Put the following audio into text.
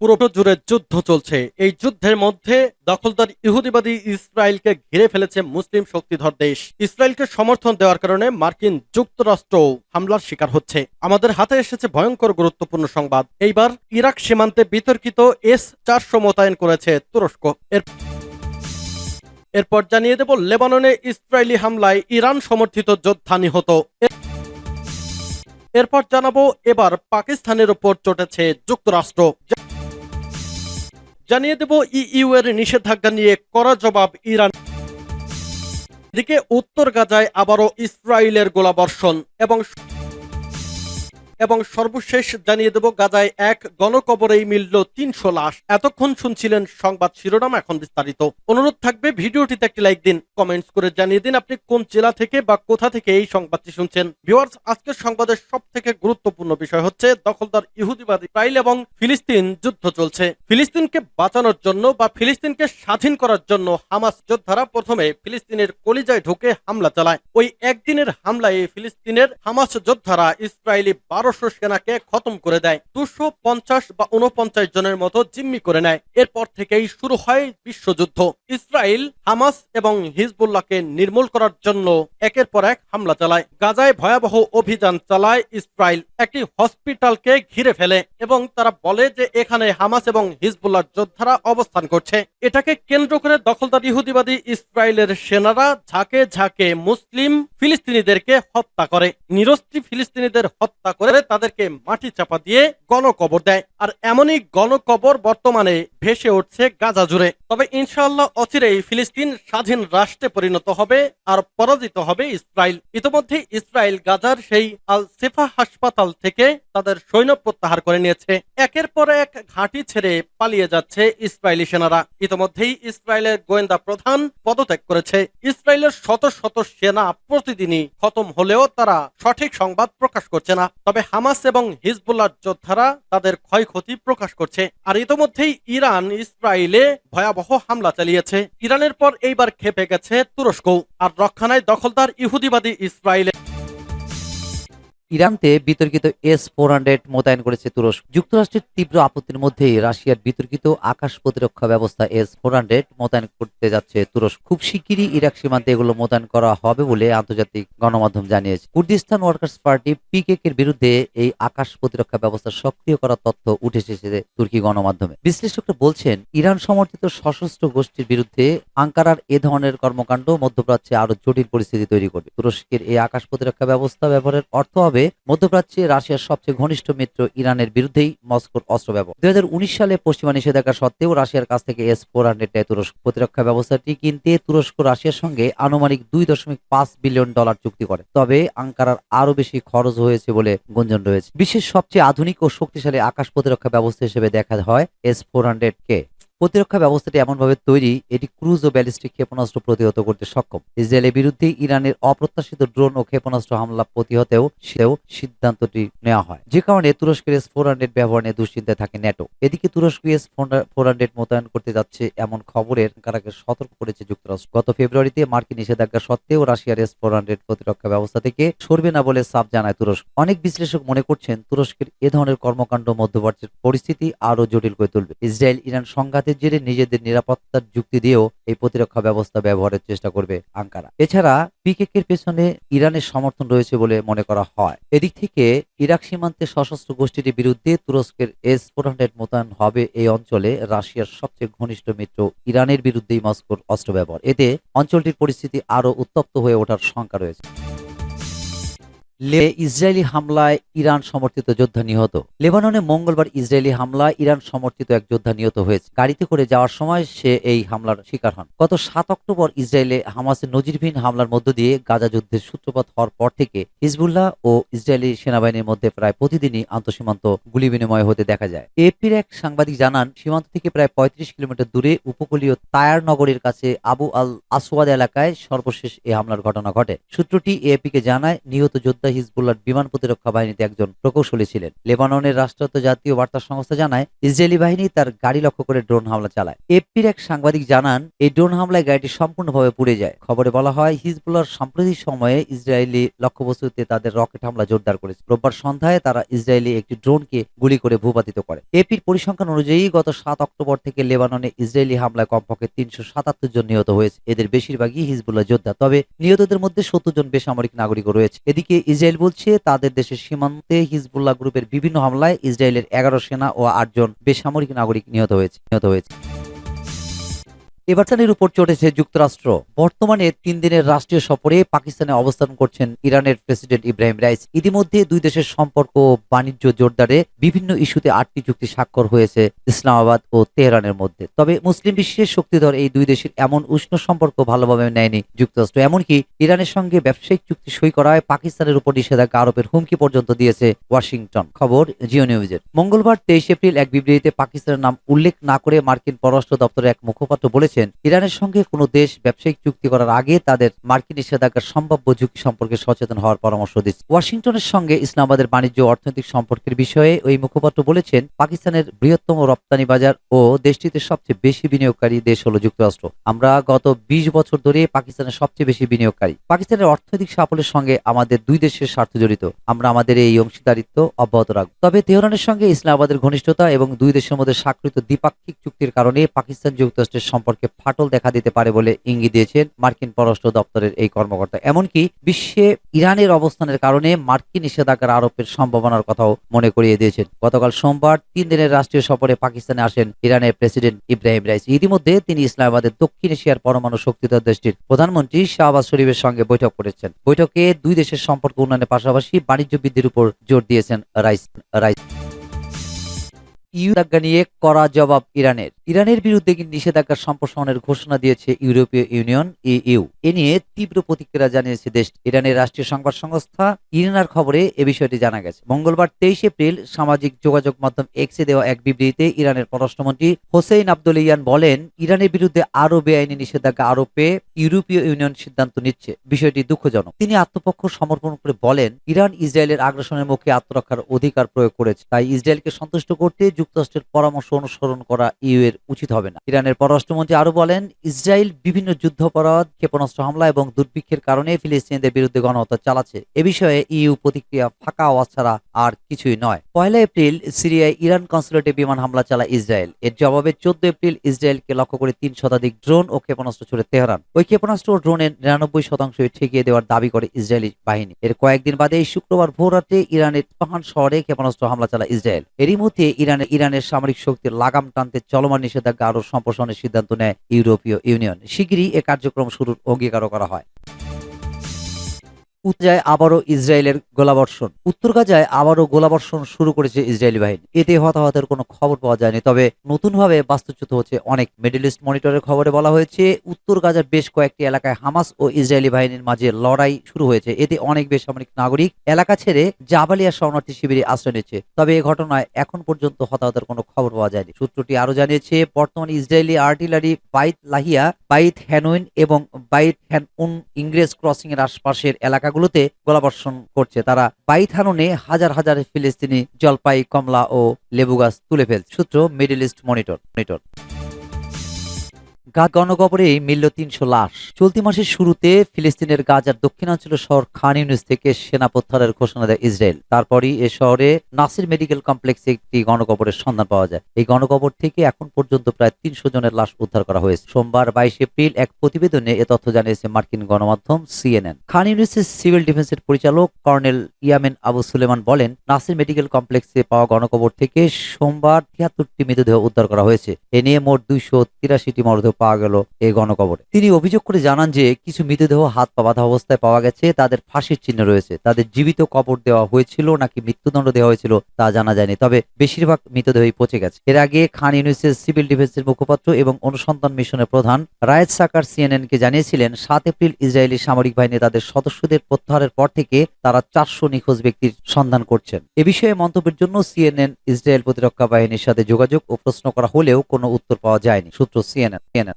পুরো জুড়ে যুদ্ধ চলছে। এই যুদ্ধের মধ্যে দখলদার ইহুদিবাদী ইসরায়েলকে ঘিরে ফেলেছে মুসলিম শক্তিধর দেশ। ইসরায়েলকে সমর্থন দেওয়ার কারণে মার্কিন যুক্তরাষ্ট্র হামলার শিকার হচ্ছে। আমাদের হাতে এসেছে ভয়ঙ্কর গুরুত্বপূর্ণ সংবাদ। এইবার ইরাক সীমান্তে বিতর্কিত এস চারশো মোতায়েন করেছে তুরস্ক। এর এরপর জানিয়ে দেব, লেবাননে ইসরায়েলি হামলায় ইরান সমর্থিত যোদ্ধা নিহত। এরপর জানাব, এবার পাকিস্তানের উপর চটেছে যুক্তরাষ্ট্র। জানিয়ে দেব ইইউ এর নিষেধাজ্ঞা নিয়ে করা জবাব ইরান। এদিকে উত্তর গাজায় আবারও ইসরায়েলের গোলাবর্ষণ এবং এবং সর্বশেষ জানিয়ে দেব, গাজায় এক গণকবরেই মিলল তিনশো লাশ। এতক্ষণ শুনছিলেন সংবাদ শিরোনাম, এখন বিস্তারিত। অনুরোধ থাকবে, ভিডিওটিতে একটি লাইক দিন, কমেন্টস করে জানিয়ে দিন আপনি কোন জেলা থেকে বা কোথা থেকে এই সংবাদটি শুনছেন। ভিউয়ার্স, আজকের সংবাদের সব থেকে গুরুত্বপূর্ণ বিষয় হচ্ছে, দখলদার ইহুদিবাদী ইসরায়েল এবং ফিলিস্তিন যুদ্ধ চলছে। ফিলিস্তিনকে বাঁচানোর জন্য বা ফিলিস্তিনকে স্বাধীন করার জন্য হামাস যোদ্ধারা প্রথমে ফিলিস্তিনের কলিজায় ঢুকে হামলা চালায়। ওই একদিনের হামলায় ফিলিস্তিনের হামাস যোদ্ধারা ইসরায়েলি বারোশো সেনাকে খতম করে দেয়। দুশো বা উনপঞ্চাশ জনের মতো জিম্মি করে নেয়। এরপর থেকেই শুরু হয় বিশ্বযুদ্ধ। ইসরায়েল হামাস এবং হিজবুল্লাহকে নির্মূল করার জন্য একের পর এক হামলা চালায়। গাজায় ভয়াবহ অভিযান চালায় ইসরায়েল একটি হসপিটালকে ঘিরে ফেলে এবং তারা বলে যে এখানে হামাস এবং হিজবুল্লাহ যোদ্ধারা অবস্থান করছে। এটাকে কেন্দ্র করে দখলদার ইহুদিবাদী ইসরায়েলের সেনারা ঝাঁকে ঝাঁকে মুসলিম ফিলিস্তিনিদেরকে হত্যা করে। নিরস্ত্রী ফিলিস্তিনিদের হত্যা করে তাদেরকে মাটি চাপা দিয়ে গণকবর দেয়। আর এমনই গণকবর বর্তমানে ভেসে উঠছে গাজা জুড়ে। তবে ইনশাআল্লাহ অচিরেই ফিলিস্তিন স্বাধীন রাষ্ট্রে পরিণত হবে আর পরাজিত হবে ইসরায়েল। ইতিমধ্যে ইসরায়েল গাজার সেই আল সেফা হাসপাতাল থেকে তাদের সৈন্য প্রত্যাহার করে নিয়েছে। একের পর এক ঘাঁটি ছেড়ে পালিয়ে যাচ্ছে ইসরায়েলি সেনারা। ইতিমধ্যেই ইসরায়েলের গোয়েন্দা প্রধান পদত্যাগ করেছে। ইসরায়েলের শত শত সেনা প্রতিদিনই খতম হলেও তারা সঠিক সংবাদ প্রকাশ করছে না। তবে হামাস এবং হিজবুল্লাহ যোদ্ধারা তাদের ক্ষয়ক্ষতি প্রকাশ করছে। আর ইতোমধ্যেই ইরান ইসরায়েলে ভয়াবহ হামলা চালিয়েছে। ইরানের পর এইবার খেপে গেছে তুরস্ক আর রক্ষানায় দখলদার ইহুদিবাদী ইসরায়েলে ইরানতে বিতর্কিত এস ফোর হান্ড্রেড মোতায়েন করেছে তুরস্ক। যুক্তরাষ্ট্রের তীব্র আপত্তির মধ্যেই রাশিয়ার বিতর্কিত আকাশ প্রতিরক্ষা ব্যবস্থা এস ফোর হান্ড্রেড মোতায়েন করতে যাচ্ছে তুরস্ক। খুব শিগগিরই ইরাক সীমান্তে এগুলো মোতায়েন করা হবে বলে আন্তর্জাতিক গণমাধ্যম জানিয়েছে। কুর্দিস্তান ওয়ার্কার্স পার্টি পিকেক এর বিরুদ্ধে এই আকাশ প্রতিরক্ষা ব্যবস্থা সক্রিয় করার তথ্য উঠে এসেছে তুর্কি গণমাধ্যমে। বিশ্লেষকরা বলছেন, ইরান সমর্থিত সশস্ত্র গোষ্ঠীর বিরুদ্ধে আঙ্কারার এ ধরনের কর্মকাণ্ড মধ্যপ্রাচ্যে আরও জটিল পরিস্থিতি তৈরি করবে। তুরস্কের এই আকাশ প্রতিরক্ষা ব্যবস্থা ব্যবহারের অর্থ হবে মধ্যপ্রাচ্যে রাশিয়ার সবচেয়ে ঘনিষ্ঠ মিত্র ইরানের বিরুদ্ধেই মস্কোর অস্ত্র ব্যবহার। দুই সালে পশ্চিমা নিষেধাজ্ঞা সত্ত্বেও রাশিয়ার কাছ থেকে এস ফোর হান্ড্রেড তুরস্ক প্রতিরক্ষা ব্যবস্থাটি কিনতে তুরস্ক রাশিয়ার সঙ্গে আনুমানিক দুই দশমিক পাঁচ বিলিয়ন ডলার চুক্তি করে। তবে আঙ্কারার আরও বেশি খরচ হয়েছে বলে গুঞ্জন রয়েছে। বিশ্বের সবচেয়ে আধুনিক ও শক্তিশালী আকাশ প্রতিরক্ষা ব্যবস্থা হিসেবে দেখা হয় এস ফোর হান্ড্রেড কে। প্রতিরক্ষা ব্যবস্থাটি এমনভাবে তৈরি, এটি ক্রুজ ও ব্যালিস্টিক ক্ষেপণাস্ত্র প্রতিহত করতে সক্ষম। ইসরায়েলের বিরুদ্ধে ইরানের অপ্রত্যাশিত ড্রোন ও ক্ষেপণাস্ত্র হামলা প্রতিহতেও সেও সিদ্ধান্তটি নেওয়া হয়। যে কারণে তুরস্কের এস ফোর হান্ড্রেড ব্যবহার নিয়ে দুশ্চিন্তায় থাকে ন্যাটো। এদিকে তুরস্ক এস ফোর হান্ড্রেড মোতায়েন করতে যাচ্ছে এমন খবরের কারাকে সতর্ক করেছে যুক্তরাষ্ট্র। গত ফেব্রুয়ারিতে মার্কিন নিষেধাজ্ঞা সত্ত্বেও রাশিয়ার এস ফোর হান্ড্রেড প্রতিরক্ষা ব্যবস্থা থেকে সরবে না বলে সাফ জানায় তুরস্ক। অনেক বিশ্লেষক মনে করছেন, তুরস্কের এ ধরনের কর্মকাণ্ড মধ্যপ্রাচ্যের পরিস্থিতি আরও জটিল করে তুলবে। ইসরায়েল ইরান সংঘাতের জেরে নিজেদের নিরাপত্তার যুক্তি দিয়েও এই প্রতিরক্ষা ব্যবস্থা ব্যবহারের চেষ্টা করবে আঙ্কারা। এছাড়া পিকেক এর পেছনে ইরানের সমর্থন রয়েছে বলে মনে করা হয়। এদিক থেকে ইরাক সীমান্তে সশস্ত্র গোষ্ঠীটির বিরুদ্ধে তুরস্কের এস ফোর হান্ড্রেড মোতায়েন হবে এই অঞ্চলে রাশিয়ার সবচেয়ে ঘনিষ্ঠ মিত্র ইরানের বিরুদ্ধেই মস্কোর অস্ত্র ব্যবহার। এতে অঞ্চলটির পরিস্থিতি আরও উত্তপ্ত হয়ে ওঠার শঙ্কা রয়েছে। লে ইসরায়েলি হামলায় ইরান সমর্থিত যোদ্ধা নিহত। লেবাননে মঙ্গলবার ইসরায়েলি হামলায় ইরান সমর্থিত এক যোদ্ধা নিহত হয়েছে। গাড়িতে করে যাওয়ার সময় সে এই হামলার শিকার হন। গত সাত অক্টোবর ইসরায়েলে হামাসের নজিরবিহীন হামলার মধ্য দিয়ে গাজা যুদ্ধের সূত্রপাত হওয়ার পর থেকে হিজবুল্লাহ ও ইসরায়েলি সেনাবাহিনীর মধ্যে প্রায় প্রতিদিনই আন্তঃসীমান্ত গুলি বিনিময় হতে দেখা যায়। এপির এক সাংবাদিক জানান, সীমান্ত থেকে প্রায় পঁয়ত্রিশ কিলোমিটার দূরে উপকূলীয় তায়ার নগরীর কাছে আবু আল আসওয়াদ এলাকায় সর্বশেষ এই হামলার ঘটনা ঘটে। সূত্রটি এপিকে জানায়, নিহত যোদ্ধা হিজবুল্লাহর বিমান প্রতিরক্ষা বাহিনীতে একজন প্রকৌশলী ছিলেন। লেবাননের রাষ্ট্রায়ত্ত জাতীয় বার্তা সংস্থা জানায়, ইসরায়েলি বাহিনী তার গাড়ি লক্ষ্য করে ড্রোন হামলা চালায়। এফপির এক সাংবাদিক জানান, এই ড্রোন হামলায় গাড়িটি সম্পূর্ণভাবে পুড়ে যায়। খবরে বলা হয়, হিজবুল্লাহর সাম্প্রতিক সময়ে ইসরায়েলি লক্ষ্যবস্তুতে তাদের রকেট হামলা জোরদার করেছে। রোববার সন্ধ্যায় তারা ইসরায়েলি একটি ড্রোনকে গুলি করে ভূপাতিত করে। এপির পরিসংখ্যান অনুযায়ী, গত সাত অক্টোবর থেকে লেবাননে ইসরায়েলি হামলায় কমপক্ষে তিনশো সাতাত্তর জন নিহত হয়েছে। এদের বেশিরভাগই হিজবুল্লাহ যোদ্ধা। তবে নিহতদের মধ্যে সত্তর জন বেসামরিক নাগরিকও রয়েছে। এদিকে ইসরায়েল বলছে, তাদের দেশের সীমান্তে হিজবুল্লাহ গ্রুপের বিভিন্ন হামলায় ইসরায়েলের এগারো সেনা ও আটজন বেসামরিক নাগরিক নিহত হয়েছে নিহত হয়েছে। এবারটানের উপর চটেছে যুক্তরাষ্ট্র। বর্তমানে তিন দিনের রাষ্ট্রীয় সফরে পাকিস্তানে অবস্থান করছেন ইরানের প্রেসিডেন্ট ইব্রাহিম রাইস। ইতিমধ্যে দুই দেশের সম্পর্ক বাণিজ্য জোরদারে বিভিন্ন ইস্যুতে আটটি চুক্তি স্বাক্ষর হয়েছে ইসলামাবাদ ও তেহরানের মধ্যে। তবে মুসলিম বিশ্বের শক্তিধর এই দুই দেশের এমন উষ্ণ সম্পর্ক ভালোভাবে নেয়নি যুক্তরাষ্ট্র। এমনকি ইরানের সঙ্গে ব্যবসায়িক চুক্তি সই করায় পাকিস্তানের উপর নিষেধাজ্ঞা আরোপের হুমকি পর্যন্ত দিয়েছে ওয়াশিংটন। খবর জিও নিউজের মঙ্গলবার তেইশ এপ্রিল এক বিবৃতিতে পাকিস্তানের নাম উল্লেখ না করে মার্কিন পররাষ্ট্র দপ্তরের এক মুখপাত্র বলেছেন ইরানের সঙ্গে কোনো দেশ ব্যবসায়িক চুক্তি করার আগে তাদের মার্কিন নিষেধাজ্ঞার সম্ভাব্য ঝুঁকি সম্পর্কে সচেতন হওয়ার পরামর্শ দিচ্ছে। ওয়াশিংটনের সঙ্গে ইসলামাবাদের বাণিজ্য অর্থনৈতিক সম্পর্কের বিষয়ে ওই মুখপাত্র বলেছেন, পাকিস্তানের বৃহত্তম রপ্তানি বাজার ও দেশটিতে সবচেয়ে বেশি বিনিয়োগকারী দেশ হলো যুক্তরাষ্ট্র। আমরা গত বিশ বছর ধরে পাকিস্তানের সবচেয়ে বেশি বিনিয়োগকারী। পাকিস্তানের অর্থনৈতিক সাফল্যের সঙ্গে আমাদের দুই দেশের স্বার্থ জড়িত। আমরা আমাদের এই অংশীদারিত্ব অব্যাহত রাখব। তবে তেহরানের সঙ্গে ইসলামাবাদের ঘনিষ্ঠতা এবং দুই দেশের মধ্যে স্বাক্ষরিত দ্বিপাক্ষিক চুক্তির কারণে পাকিস্তান যুক্তরাষ্ট্রের সম্পর্কে ফাটল দেখা দিতে পারে বলে ইঙ্গিত দিয়েছেন মার্কিন পররাষ্ট্র দপ্তরের এই কর্মকর্তা। এমনকি বিশ্বে ইরানের অবস্থানের কারণে মার্কিন নিষেধাজ্ঞার আরোপের সম্ভাবনার কথাও মনে করিয়ে দিয়েছেন। গতকাল সোমবার তিন দিনের রাষ্ট্রীয় সফরে পাকিস্তানে আসেন ইরানের প্রেসিডেন্ট ইব্রাহিম রাইস। ইতিমধ্যে তিনি ইসলামাবাদের দক্ষিণ এশিয়ার পরমাণু শক্তিধর দেশটির প্রধানমন্ত্রী শাহবাজ শরীফের সঙ্গে বৈঠক করেছেন। বৈঠকে দুই দেশের সম্পর্ক উন্নয়নের পাশাপাশি বাণিজ্য বৃদ্ধির উপর জোর দিয়েছেন রাইস রাইস। নিষেধাজ্ঞা নিয়ে কড়া জবাব ইরানের। ইরানের বিরুদ্ধে নিষেধাজ্ঞা সম্প্রসারণের ঘোষণা দিয়েছে ইউরোপীয় ইউনিয়ন ইইউ এ নিয়ে তীব্র প্রতিক্রিয়া জানিয়েছে দেশ। ইরানের রাষ্ট্রীয় সংবাদ সংস্থা ইরানার খবরে এ বিষয়টি জানা গেছে। মঙ্গলবার তেইশ এপ্রিল সামাজিক যোগাযোগ মাধ্যম এক্সে দেওয়া এক বিবৃতিতে ইরানের পররাষ্ট্রমন্ত্রী হোসেইন আব্দুল ইয়ান বলেন, ইরানের বিরুদ্ধে আরও বেআইনি নিষেধাজ্ঞা আরোপে ইউরোপীয় ইউনিয়ন সিদ্ধান্ত নিচ্ছে। বিষয়টি দুঃখজনক। তিনি আত্মপক্ষ সমর্পণ করে বলেন, ইরান ইসরায়েলের আগ্রাসনের মুখে আত্মরক্ষার অধিকার প্রয়োগ করেছে। তাই ইসরায়েলকে সন্তুষ্ট করতে যুক্তরাষ্ট্রের পরামর্শ অনুসরণ করা ইউ এর উচিত হবে না। ইরানের পররাষ্ট্রমন্ত্রী আরও বলেন, ইসরায়েল বিভিন্ন যুদ্ধাপরাধ, ক্ষেপণাস্ত্র হামলা এবং দুর্ভিক্ষের কারণে ফিলিস্তিনিদের বিরুদ্ধে গণহত্যা চালাচ্ছে। এ বিষয়ে ইউ প্রতিক্রিয়া ফাঁকা আওয়াজ ছাড়া আর কিছুই নয়। পয়লা এপ্রিল সিরিয়ায় ইরান কনসুলেটে বিমান হামলা চালায় ইসরায়েল। এর জবাবে চোদ্দ এপ্রিল ইসরায়েলকে লক্ষ্য করে তিন শতাধিক ড্রোন ও ক্ষেপণাস্ত্র ছুড়ে তেহরান। ওই ক্ষেপণাস্ত্র ও ড্রোনের নিরানব্বই শতাংশ ঠেকিয়ে দেওয়ার দাবি করে ইসরায়েলি বাহিনী। এর কয়েকদিন বাদে শুক্রবার ভোর রাতে ইরানের পাহান শহরে ক্ষেপণাস্ত্র হামলা চালায় ইসরায়েল। এরই মধ্যে ইরানের ইরানের সামরিক শক্তির লাগাম টানতে চলমান নিষেধাজ্ঞা আরও সম্প্রসারণের সিদ্ধান্ত নেয় ইউরোপীয় ইউনিয়ন। শিগগিরই এ কার্যক্রম শুরুর অঙ্গীকারও করা হয়। উত্তরায় আবারও ইসরায়েলের গোলাবর্ষণ। উত্তর গাজায় আবারও গোলাবর্ষণ শুরু করেছে ইসরায়েলি বাহিনী। এতে হতাহতের কোনো খবর পাওয়া যায়নি, তবে নতুনভাবে বাস্তুচ্যুত হচ্ছে অনেক। মিডল ইস্ট মনিটরের খবরে বলা হয়েছে, উত্তর গাজার বেশ কয়েকটি এলাকায় হামাস ও ইসরায়েলি বাহিনীর মাঝে লড়াই শুরু হয়েছে। এতে অনেক বেসামরিক নাগরিক, এলাকা ছেড়ে জাবালিয়া শরণার্থী শিবিরে আশ্রয় নিচ্ছে। তবে এ ঘটনায় এখন পর্যন্ত হতাহতের কোনো খবর পাওয়া যায়নি। সূত্রটি আরও জানিয়েছে, বর্তমানে ইসরায়েলি আর্টিলারি বাইত লাহিয়া, বাইত হ্যানুইন এবং বাইত হ্যান উন ইংরেজ ক্রসিং এর আশপাশের এলাকাগুলোতে গোলাবর্ষণ করছে। তারা বাইত হানুনে হাজার হাজার ফিলিস্তিনি জলপাই, কমলা ও লেবু গাছ তুলে ফেলছে। সূত্র মিডিল ইস্ট মনিটর মনিটর। গাজ গণকবরে মিলল তিনশো লাশ। চলতি মাসের শুরুতে ফিলিস্তিনের গাজার দক্ষিণাঞ্চল শহর খান ইউনিস থেকে সেনা প্রত্যাহারের ঘোষণা দেয় ইসরায়েল। তারপরই এ শহরে নাসির মেডিকেল কমপ্লেক্সে একটি গণকবরের সন্ধান পাওয়া যায়। এই গণকবর থেকে এখন পর্যন্ত প্রায় তিনশো জনের লাশ উদ্ধার করা হয়েছে। সোমবার বাইশ এপ্রিল এক প্রতিবেদনে এ তথ্য জানিয়েছে মার্কিন গণমাধ্যম সিএনএন। খান ইউনিসের সিভিল ডিফেন্সের পরিচালক কর্নেল ইয়ামেন আবু সুলেমান বলেন, নাসির মেডিকেল কমপ্লেক্সে পাওয়া গণকবর থেকে সোমবার তিয়াত্তরটি মৃতদেহ উদ্ধার করা হয়েছে। এ নিয়ে মোট দুইশো তিরাশিটি মরদেহ পাওয়া গেল এই গণকবরে। তিনি অভিযোগ করে জানান যে, কিছু মৃতদেহ হাত পা বাঁধা অবস্থায় পাওয়া গেছে, তাদের ফাঁসির চিহ্ন রয়েছে। তাদের জীবিত কবর দেওয়া হয়েছিল নাকি মৃত্যুদণ্ড দেওয়া হয়েছিল তা জানা যায়নি, তবে বেশিরভাগ মৃতদেহই পচে গেছে। এর আগে খান ইউনিসের সিভিল ডিফেন্সের মুখপাত্র এবং অনুসন্ধান মিশনের প্রধান রায়েদ সাকার সিএনএন কে জানিয়েছিলেন, সাত এপ্রিল ইসরায়েলি সামরিক বাহিনী তাদের সদস্যদের প্রত্যাহারের পর থেকে তারা চারশো নিখোঁজ ব্যক্তির সন্ধান করছেন। এ বিষয়ে মন্তব্যের জন্য সিএনএন ইসরায়েল প্রতিরক্ষা বাহিনীর সাথে যোগাযোগ ও প্রশ্ন করা হলেও কোনো উত্তর পাওয়া যায়নি, সূত্র সিএনএন সিএনএন।